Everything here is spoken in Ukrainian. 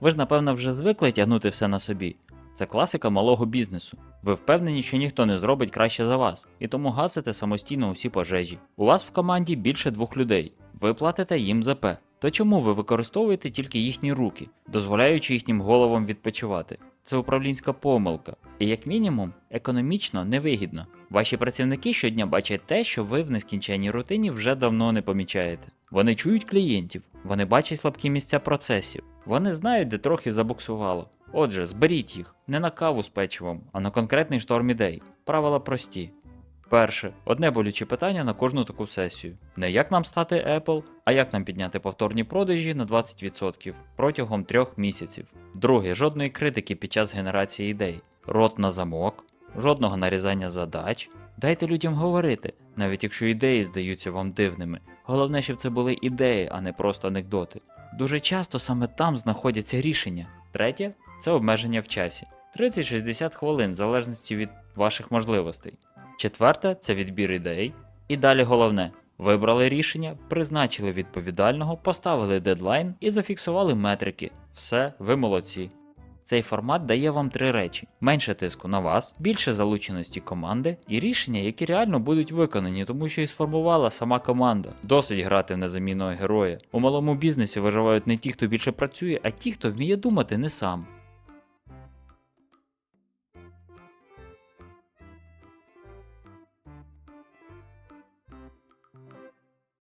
Ви ж напевно вже звикли тягнути все на собі. Це класика малого бізнесу. Ви впевнені, що ніхто не зробить краще за вас, і тому гасите самостійно усі пожежі. У вас в команді більше двох людей. Ви платите їм ЗП. То чому ви використовуєте тільки їхні руки, дозволяючи їхнім головам відпочивати? Це управлінська помилка, і як мінімум економічно невигідно. Ваші працівники щодня бачать те, що ви в нескінченній рутині вже давно не помічаєте. Вони чують клієнтів, вони бачать слабкі місця процесів, вони знають, де трохи забуксувало. Отже, зберіть їх не на каву з печивом, а на конкретний шторм ідей. Правила прості. Перше, одне болюче питання на кожну таку сесію. Не як нам стати Apple, а як нам підняти повторні продажі на 20% протягом трьох місяців. Друге, жодної критики під час генерації ідей. Рот на замок, жодного нарізання задач. Дайте людям говорити, навіть якщо ідеї здаються вам дивними. Головне, щоб це були ідеї, а не просто анекдоти. Дуже часто саме там знаходяться рішення. Третє це обмеження в часі. 30-60 хвилин в залежності від ваших можливостей. Четверте це відбір ідей. І далі головне: вибрали рішення, призначили відповідального, поставили дедлайн і зафіксували метрики. Все, ви молодці. Цей формат дає вам три речі: менше тиску на вас, більше залученості команди і рішення, які реально будуть виконані, тому що і сформувала сама команда. Досить грати в незамінного героя. У малому бізнесі виживають не ті, хто більше працює, а ті, хто вміє думати не сам.